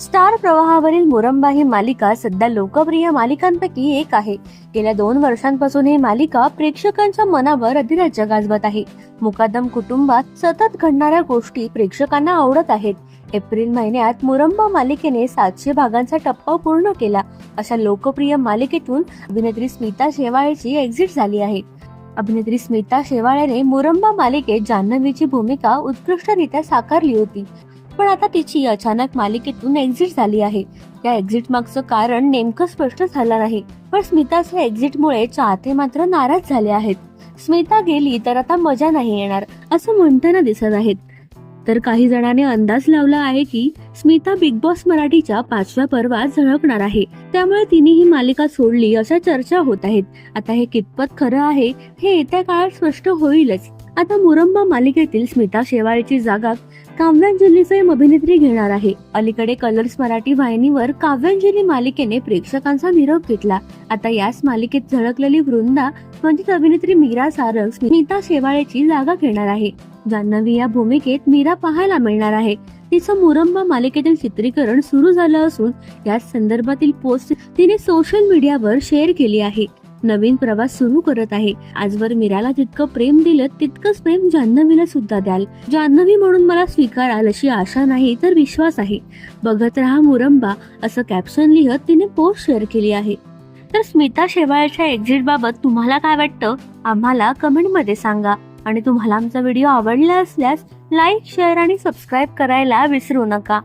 Star प्रवाहावरील Muramba ही मालिका सध्या लोकप्रिय मालिकांपैकी एक आहे. गेल्या दोन वर्षांपासून ही मालिका प्रेक्षकांच्या मनावर अधिराज्य गाजवत आहे. मुकादम कुटुंबात सतत घडणाऱ्या गोष्टी प्रेक्षकांना आवडत आहेत. एप्रिल महिन्यात मुरंबा मालिकेने सातशे भागांचा टप्पा पूर्ण केला. अशा लोकप्रिय मालिकेतून अभिनेत्री स्मिता शेवाळेची एक्झिट झाली आहे. अभिनेत्री स्मिता शेवाळेने मुरंबा मालिकेत जान्हवीची भूमिका उत्कृष्टरित्या साकारली होती. पण आता तिची अचानक मालिकेतून एक्झिट झाली आहे. या एक्झिट मागचं कारण नेमकं स्पष्ट झालं नाही पण स्मिताच्या एक्झिटमुळे चाहते मात्र नाराज झाले आहेत. स्मिता गेली तर आता मजा नाही येणार असं म्हणताना दिसत आहेत. तर काही जणांनी अंदाज लावला आहे की स्मिता बिग बॉस मराठीच्या पाचव्या पर्वात झळकणार आहे. त्यामुळे तिने ही मालिका सोडली अशा चर्चा होत आहेत. आता हे कितपत खरं आहे हे येत्या काळात स्पष्ट होईलच. आता मुरंबा मालिकेतील स्मिता शेवाळेची जागा काव्यांजली फेम अभिनेत्री घेणार आहे. अलीकडे कलर्स मराठी वाहिनीवर काव्यांजली मालिकेने प्रेक्षकांचा निरोप घेतला. आता याच मालिकेत झळकलेली वृंदा म्हणजेच अभिनेत्री मीरा सारंग स्मिता शेवाळेची जागा घेणार आहे. जान्हवी या भूमिकेत मीरा पाहायला मिळणार आहे. तिचं मुरंबा मालिकेतील चित्रीकरण सुरू झालं असून याच संदर्भातील पोस्ट तिने सोशल मीडियावर शेअर केली आहे. नवीन प्रवास सुरू करत आहे. आजवर मीराला जितकं प्रेम दिलं तितकंच प्रेम जान्हवीला सुद्धा द्याल. जान्हवी म्हणून मला स्वीकाराल अशी आशा नाही तर विश्वास आहे. बघत राहा मुरंबा असं कॅप्शन लिहत तिने पोस्ट शेअर केली आहे. तर स्मिता शेवाळच्या एक्झिट बाबत तुम्हाला काय वाटतं? आम्हाला कमेंटमध्ये सांगा. आणि तुम्हाला आमचा व्हिडिओ आवडला असल्यास लाईक शेअर आणि सबस्क्राईब करायला विसरू नका.